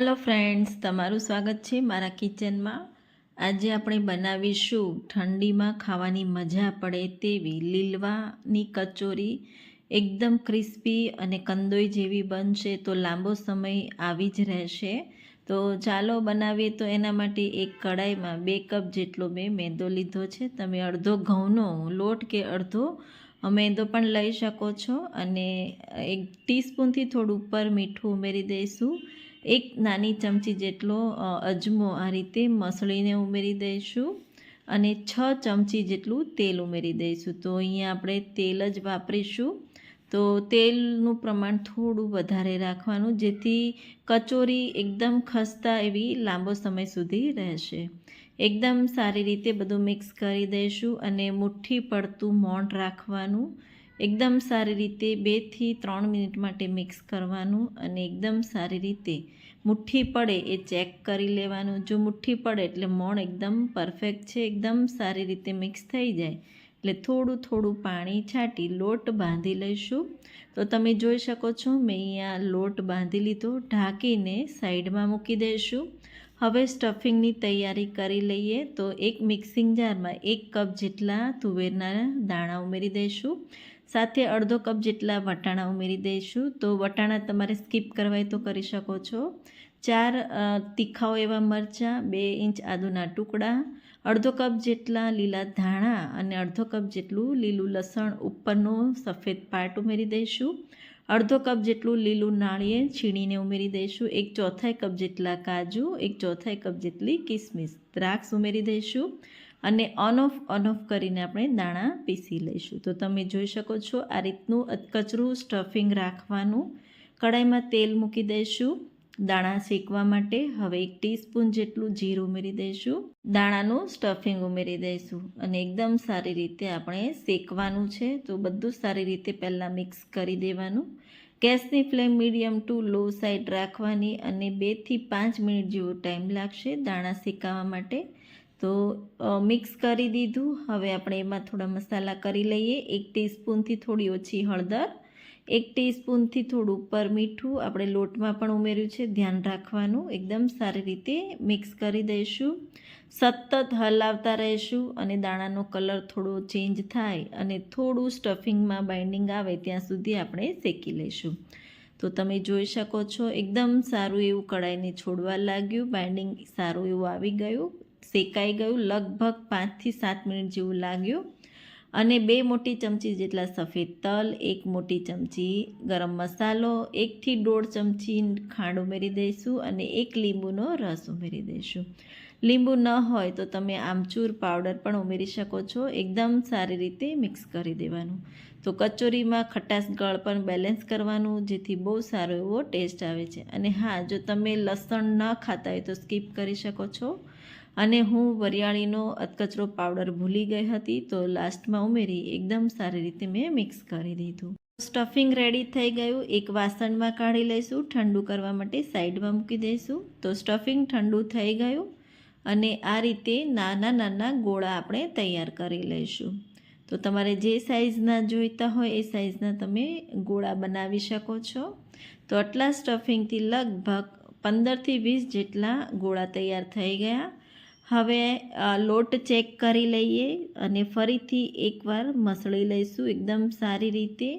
Hello friends, તમારું સ્વાગત છે મારા કિચનમાં. આજે આપણે બનાવીશું ઠંડીમાં ખાવાની મજા પડે તેવી લીલવાની કચોરી. એકદમ ક્રિસ્પી અને કંદોઈ જેવી બનશે તો લાંબો સમય આવી જ રહેશે. તો ચાલો બનાવીએ તો એના માટે એક કડાઈમાં બે કપ જેટલો મેં મેંદો લીધો છે. તમે અડધો ઘઉંનો લોટ કે અડધો મેંદો પણ લઈ શકો છો અને એક ટીસ્પૂનથી થોડું ઉપર મીઠું ઉમેરી દઈશું. એક નાની ચમચી જેટલો અજમો આ રીતે મસળીને ઉમેરી દઈશું અને છ ચમચી જેટલું તેલ ઉમેરી દઈશું. તો અહીંયા આપણે તેલ જ વાપરીશું. તો તેલનું પ્રમાણ થોડું વધારે રાખવાનું, જેથી કચોરી એકદમ ખસ્તા એવી લાંબો સમય સુધી રહેશે. એકદમ સારી રીતે બધું મિક્સ કરી દઈશું અને મુઠ્ઠી પડતું મોણ રાખવાનું. એકદમ સારી રીતે બેથી ત્રણ મિનિટ માટે મિક્સ કરવાનું અને એકદમ સારી રીતે મુઠ્ઠી પડે એ ચેક કરી લેવાનું. જો મુઠ્ઠી પડે એટલે મોણ એકદમ પરફેક્ટ છે, એકદમ સારી રીતે મિક્સ થઈ જાય. એટલે થોડું થોડું પાણી છાંટી લોટ બાંધી લઈશું. તો તમે જોઈ શકો છો, મેં અહીંયા લોટ બાંધી લીધો, ઢાંકીને સાઈડમાં મૂકી દઈશું. હવે સ્ટફિંગની તૈયારી કરી લઈએ તો એક મિક્સિંગ જારમાં એક કપ જેટલા તુવેરના દાણા ઉમેરી દઈશું. સાથે અડધો કપ જેટલા વટાણા ઉમેરી દઈશું. તો વટાણા તમારે સ્કીપ કરવાય તો કરી શકો છો. ચાર તીખાઓ એવા મરચાં, બે ઇંચ આદુના ટુકડા, અડધો કપ જેટલા લીલા ધાણા અને અડધો કપ જેટલું લીલું લસણ ઉપરનો સફેદ પાર્ટ ઉમેરી દઈશું. અડધો કપ જેટલું લીલું નાળિયેર છીણીને ઉમેરી દઈશું. એક ચોથાઈ કપ જેટલા કાજુ, એક ચોથાઈ કપ જેટલી કિસમિસ દ્રાક્ષ ઉમેરી દઈશું. અને ઓન ઓફ ઓન ઓફ કરીને આપણે દાણા પીસી લઈશું. તો તમે જોઈ શકો છો આ રીતનું કચરું સ્ટફિંગ રાખવાનું. કડાઈમાં તેલ મૂકી દઈશું દાણા શેકવા માટે. હવે એક ટીસ્પૂન જેટલું જીરું ઉમેરી દઈશું. દાણાનું સ્ટફિંગ ઉમેરી દઈશું અને એકદમ સારી રીતે આપણે શેકવાનું છે. તો બધું સારી રીતે પહેલાં મિક્સ કરી દેવાનું. ગેસની flame medium to low side રાખવાની અને બેથી પાંચ મિનિટ જેવો ટાઈમ લાગશે દાણા શેકાવા માટે. તો મિક્સ કરી દીધું. હવે આપણે એમાં થોડા મસાલા કરી લઈએ. એક ટીસ્પૂનથી થોડી ઓછી હળદર, એક ટીસ્પૂનથી થોડું ઉપર મીઠું આપણે લોટમાં પણ ઉમેર્યું છે. ધ્યાન રાખવાનું. એકદમ સારી રીતે મિક્સ કરી દઈશું. સતત હલાવતા રહીશું અને દાણાનો કલર થોડો ચેન્જ થાય અને થોડું સ્ટફિંગમાં બાઇન્ડિંગ આવે ત્યાં સુધી આપણે શેકી લઈશું. તો તમે જોઈ શકો છો, એકદમ સારું એવું કડાઈને છોડવા લાગ્યું. બાઇન્ડિંગ સારું એવું આવી ગયું. શેકાઈ ગયું, લગભગ પાંચથી સાત મિનિટ જેવું લાગ્યું. અને બે મોટી ચમચી જેટલા સફેદ તલ, એક મોટી ચમચી ગરમ મસાલો એકથી દોઢ ચમચી ખાંડ ઉમેરી દઈશું અને એક લીંબુનો રસ ઉમેરી દઈશું. લીંબુ ન હોય તો તમે આમચૂર પાવડર પણ ઉમેરી શકો છો. એકદમ સારી રીતે મિક્સ કરી દેવાનું. તો કચોરીમાં ખટાશ ગળ પણ બેલેન્સ કરવાનું, જેથી બહુ સારો એવો ટેસ્ટ આવે છે. અને હા, જો તમે લસણ ન ખાતા હોય તો સ્કીપ કરી શકો છો. અને હું વરિયાળીનો અધકચરો પાવડર ભૂલી ગઈ હતી તો લાસ્ટમાં ઉમેરી એકદમ સારી રીતે મેં મિક્સ કરી દીધું. સ્ટફિંગ રેડી થઈ ગયું. એક વાસણમાં કાઢી લઈશું. ઠંડુ કરવા માટે સાઈડમાં મૂકી દઈશું. તો સ્ટફિંગ ઠંડુ થઈ ગયું અને આ રીતે નાના નાના ગોળા આપણે તૈયાર કરી લઈશું. તો તમારે જે સાઇઝના જોઈતા હોય એ સાઇઝના તમે ગોળા બનાવી શકો છો. તો આટલા સ્ટફિંગથી લગભગ પંદરથી વીસ જેટલા ગોળા તૈયાર થઈ ગયા. હવે લોટ ચેક કરી લઈએ અને ફરીથી એકવાર મસળી લઈશું એકદમ સારી રીતે.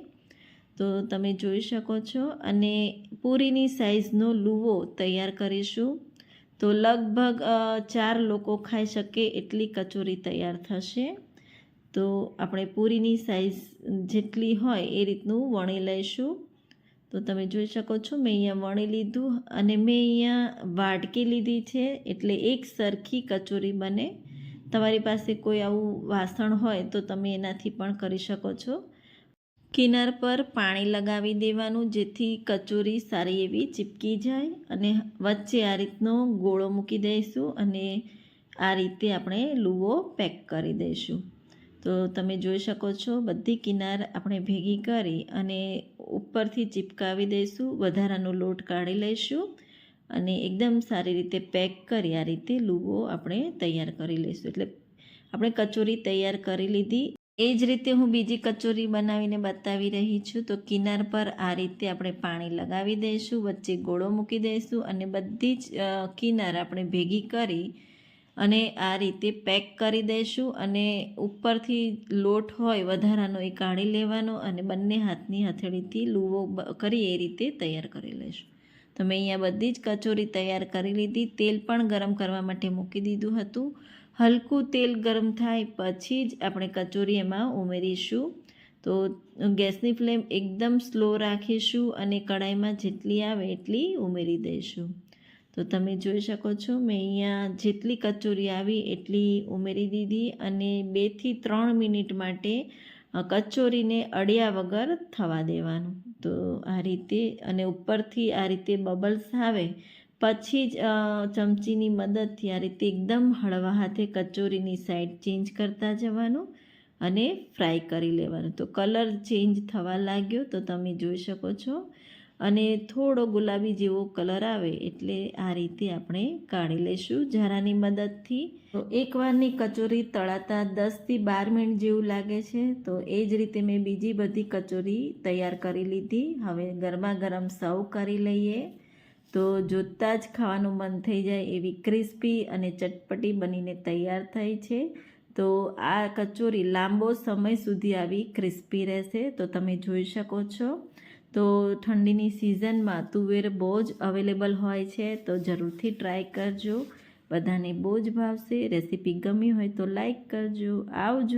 તો તમે જોઈ શકો છો અને પૂરીની સાઇઝનો લુવો તૈયાર કરીશું. તો લગભગ ચાર લોકો ખાઈ શકે એટલી કચોરી તૈયાર થશે. તો આપણે પૂરીની સાઇઝ જેટલી હોય એ રીતનું વણી લઈશું. તો તમે જોઈ શકો છો, મેં અહીંયા વણી લીધું અને મેં અહીંયા વાટકી લીધી છે, એટલે એક સરખી કચોરી બને. તમારી પાસે કોઈ આવું વાસણ હોય તો તમે એનાથી પણ કરી શકો છો. કિનાર પર પાણી લગાવી દેવાનું, જેથી કચોરી સારી એવી ચીપકી જાય અને વચ્ચે આ રીતનો ગોળો મૂકી દઈશું અને આ રીતે આપણે લુવો પેક કરી દઈશું. તો તમે જોઈ શકો છો, બધી કિનાર આપણે ભેગી કરી અને ઉપરથી ચીપકાવી દઈશું, વધારાનો લોટ કાઢી લઈશું અને એકદમ સારી રીતે પેક કરી આ રીતે લુવો આપણે તૈયાર કરી લઈશું. એટલે આપણે કચોરી તૈયાર કરી લીધી. એ જ રીતે હું બીજી કચોરી બનાવીને બતાવી રહી છું. તો કિનાર પર આ રીતે આપણે પાણી લગાવી દઈશું, વચ્ચે ગોળો મૂકી દઈશું અને બધી જ કિનાર આપણે ભેગી કરી અને આ રીતે પેક કરી દઈશું અને ઉપરથી લોટ હોય વધારાનો એ કાઢી લેવાનો અને બંને હાથની હથેળીથી લૂવો કરી એ રીતે તૈયાર કરી લઈશું. તો મેં અહીંયા બધી જ કચોરી તૈયાર કરી લીધી. તેલ પણ ગરમ કરવા માટે મૂકી દીધું હતું. હલકું તેલ ગરમ થાય પછી જ આપણે કચોરી એમાં ઉમેરીશું. તો ગેસની ફ્લેમ એકદમ સ્લો રાખીશું અને કડાઈમાં જેટલી આવે એટલી ઉમેરી દઈશું. તો તમે જોઈ શકો છો, મેં અહીંયા જેટલી કચોરી આવી એટલી ઉમેરી દીધી અને બેથી ત્રણ મિનિટ માટે કચોરીને અડ્યા વગર થવા દેવાનું. તો આ રીતે અને ઉપરથી આ રીતે બબલ્સ આવે, પછી જ ચમચીની મદદથી આ રીતે એકદમ હળવા હાથે કચોરીની સાઈડ ચેન્જ કરતા જવાનું અને ફ્રાય કરી લેવાનું. તો કલર ચેન્જ થવા લાગ્યો, તો તમે જોઈ શકો છો. અને થોડો ગુલાબી જેવો કલર આવે એટલે આ રીતે આપણે કાઢી લઈશું જરાની મદદથી. તો એકવારની કચોરી તળાતા દસથી બાર મિનિટ જેવું લાગે છે, તો એ જ રીતે મેં બીજી બધી કચોરી તૈયાર કરી લીધી. હવે ગરમા ગરમ સર્વ કરી લઈએ. તો જોતાં જ ખાવાનું મન થઈ જાય એવી ક્રિસ્પી અને ચટપટી બનીને તૈયાર થઈ છે. તો આ કચોરી લાંબો સમય સુધી આવી ક્રિસ્પી રહેશે, તો તમે જોઈ શકો છો. તો ઠંડીની સિઝનમાં તુવેર બહુ જ અવેલેબલ હોય છે, તો જરૂરથી ટ્રાય કરજો. બધાને બહુ જ ભાવશે. રેસીપી ગમી હોય તો લાઈક કરજો. આવજો.